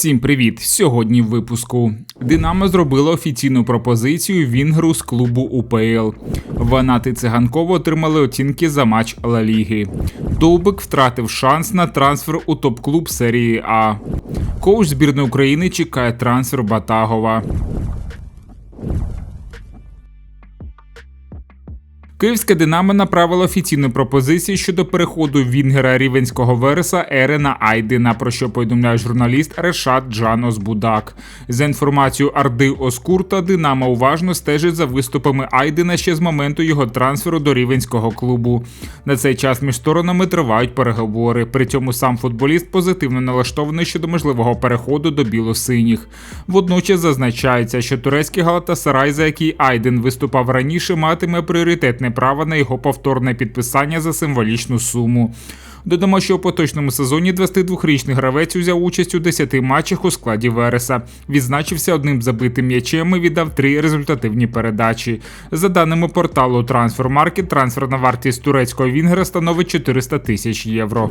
Всім привіт! Сьогодні в випуску Динамо зробила офіційну пропозицію Вінгру з клубу УПЛ. Ванати циганково отримали оцінки за матч Ла Ліги. Довбик втратив шанс на трансфер у топ-клуб серії А. Коуч збірної України чекає трансфер Батагова. Київське Динамо направило офіційну пропозицію щодо переходу Вінгера Рівенського Вереса Ерена Айдена, про що повідомляє журналіст Решат Джанос Будак. За інформацією Арди Оскурта, Динамо уважно стежить за виступами Айдена ще з моменту його трансферу до рівенського клубу. На цей час між сторонами тривають переговори. При цьому сам футболіст позитивно налаштований щодо можливого переходу до білосиніх. Водночас зазначається, що турецький Галатасарай, за який Айден виступав раніше, матиме пріоритетне право на його повторне підписання за символічну суму. Додамо, що у поточному сезоні 22-річний гравець узяв участь у 10 матчах у складі Вереса. Відзначився одним забитим м'ячем і віддав три результативні передачі. За даними порталу Transfermarkt, трансферна вартість турецького Вінгера становить 400 тисяч євро.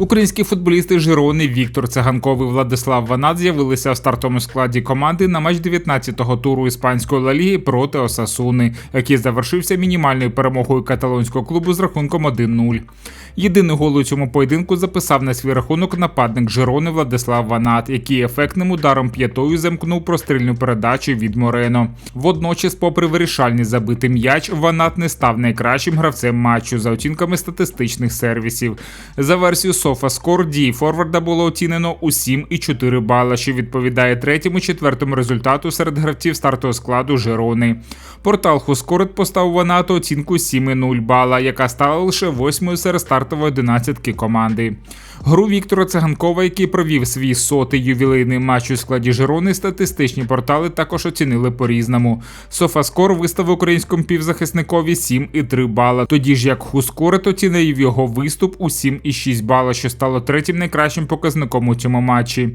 Українські футболісти Жирони Віктор Циганков і Владислав Ванат з'явилися в стартовому складі команди на матч 19-го туру іспанської Ла Ліги проти Осасуни, який завершився мінімальною перемогою каталонського клубу з рахунком 1-0. Єдиний гол у цьому поєдинку записав на свій рахунок нападник Жирони Владислав Ванат, який ефектним ударом п'ятою замкнув прострільну передачу від Морено. Водночас, попри вирішальний забитий м'яч, Ванат не став найкращим гравцем матчу за оцінками статистичних сервісів. За версію SofaScore дії Форварда було оцінено у 7,4 бала, що відповідає третьому четвертому результату серед гравців стартового складу Жерони. Портал Хускорд поставив Ванату оцінку 7,0 бала, яка стала лише восьмою серед стартової одинадцятки команди. Гру Віктора Циганкова, який провів свій сотий ювілейний матч у складі Жерони, статистичні портали також оцінили по-різному. Софаскор виставив українському півзахисникові 7,3 бала, тоді ж як Хускорит оцінив його виступ у 7,6 бала, що стало третім найкращим показником у цьому матчі.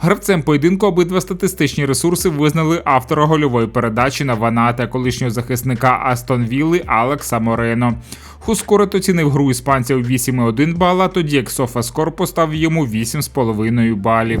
Гравцем поєдинку обидва статистичні ресурси визнали автора гольової передачі на Ваната, колишнього захисника Астон Вілли Алекса Морено. Хускорит оцінив гру іспанців у 8,1 бала, тоді як Софаскор поставив йому 8,5 балів.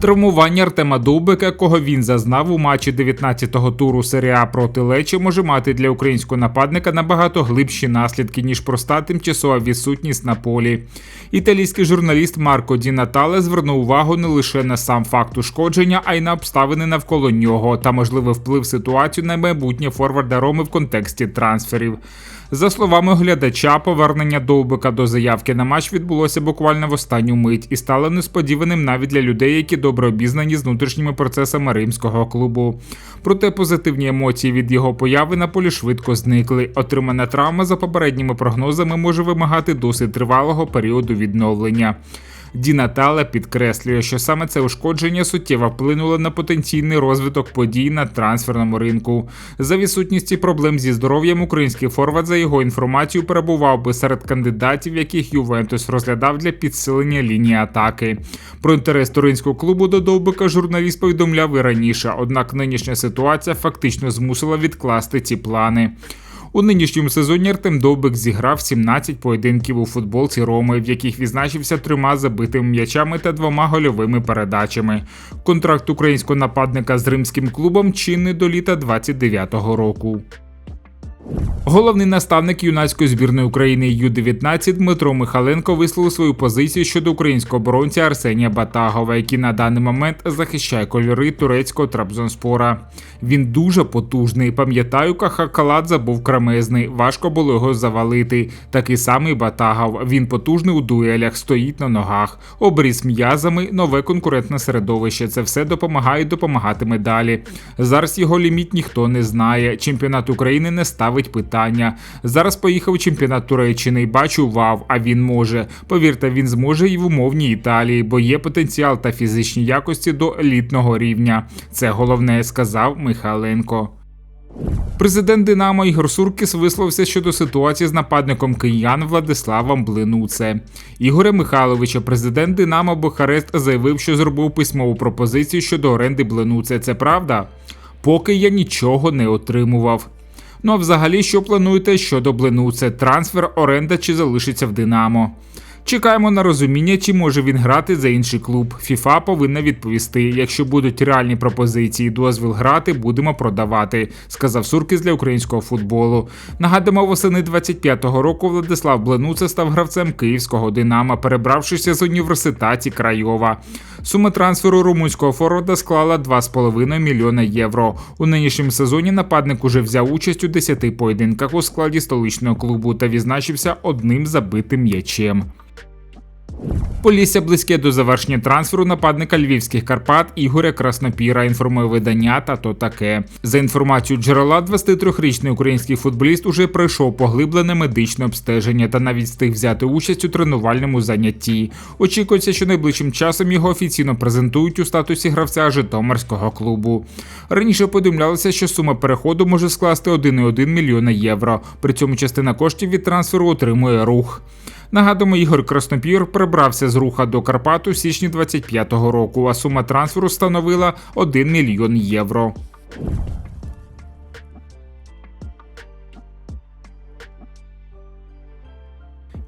Травмування Артема Довбика, якого він зазнав у матчі 19-го туру серія проти Лечі, може мати для українського нападника набагато глибші наслідки, ніж проста тимчасова відсутність на полі. Італійський журналіст Марко Ді Натале звернув увагу не лише на сам факт ушкодження, а й на обставини навколо нього та можливий вплив ситуацію на майбутнє форварда Роми в контексті трансферів. За словами глядача, повернення Довбика до заявки на матч відбулося буквально в останню мить і стало несподіваним навіть для людей, які добре обізнані з внутрішніми процесами римського клубу. Проте позитивні емоції від його появи на полі швидко зникли. Отримана травма за попередніми прогнозами може вимагати досить тривалого періоду відновлення. Ді Натала підкреслює, що саме це ушкодження суттєво вплинуло на потенційний розвиток подій на трансферному ринку. За відсутністю проблем зі здоров'ям український форвард за його інформацією перебував би серед кандидатів, яких Ювентус розглядав для підсилення лінії атаки. Про інтерес туринського клубу до Довбика журналіст повідомляв і раніше однак нинішня ситуація фактично змусила відкласти ці плани. У нинішньому сезоні Артем Довбик зіграв 17 поєдинків у футболці Роми, в яких відзначився трьома забитими м'ячами та двома гольовими передачами. Контракт українського нападника з римським клубом чинний до літа 29-го року. Головний наставник юнацької збірної України Ю-19 Дмитро Михаленко висловив свою позицію щодо українського оборонця Арсенія Батагова, який на даний момент захищає кольори турецького Трабзонспора. Він дуже потужний. Пам'ятаю, Кахакаладзе був кремезний. Важко було його завалити. Такий самий Батагов. Він потужний у дуелях, стоїть на ногах, обріз м'язами, нове конкурентне середовище. Це все допомагає і допомагатиме далі. Зараз його ліміт ніхто не знає. Чемпіонат України не ставить питання. Зараз поїхав чемпіонат Туреччини і бачу вав, а він може. Повірте, він зможе і в умовній Італії, бо є потенціал та фізичні якості до елітного рівня. Це головне, сказав Михайленко. Президент Динамо Ігор Суркіс висловився щодо ситуації з нападником киян Владиславом Блинуце. Ігоря Михайловича, президент Динамо Бухарест заявив, що зробив письмову пропозицію щодо оренди Блинуце. Це правда? Поки я нічого не отримував. Ну а взагалі, що плануєте щодо Блинуце? Трансфер, оренда чи залишиться в Динамо? Чекаємо на розуміння, чи може він грати за інший клуб. ФІФА повинна відповісти. Якщо будуть реальні пропозиції, дозвіл грати, будемо продавати, сказав Суркіс для українського футболу. Нагадуємо, восени 25-го року Владислав Бленуце став гравцем київського Динама, перебравшися з університеті Крайова. Сума трансферу румунського форварда склала 2,5 мільйона євро. У нинішньому сезоні нападник уже взяв участь у 10 поєдинках у складі столичного клубу та відзначився одним забитим м'ячем. Полісся близьке до завершення трансферу нападника львівських Карпат Ігоря Краснопіра. Інформує видання та то таке. За інформацією джерела, 23-річний український футболіст уже пройшов поглиблене медичне обстеження та навіть встиг взяти участь у тренувальному занятті. Очікується, що найближчим часом його офіційно презентують у статусі гравця Житомирського клубу. Раніше повідомлялося, що сума переходу може скласти 1,1 мільйона євро. При цьому частина коштів від трансферу отримує рух. Нагадуємо, Ігор Краснопір прибрався з руха до Карпату в січні 25-го року, а сума трансферу становила 1 мільйон євро.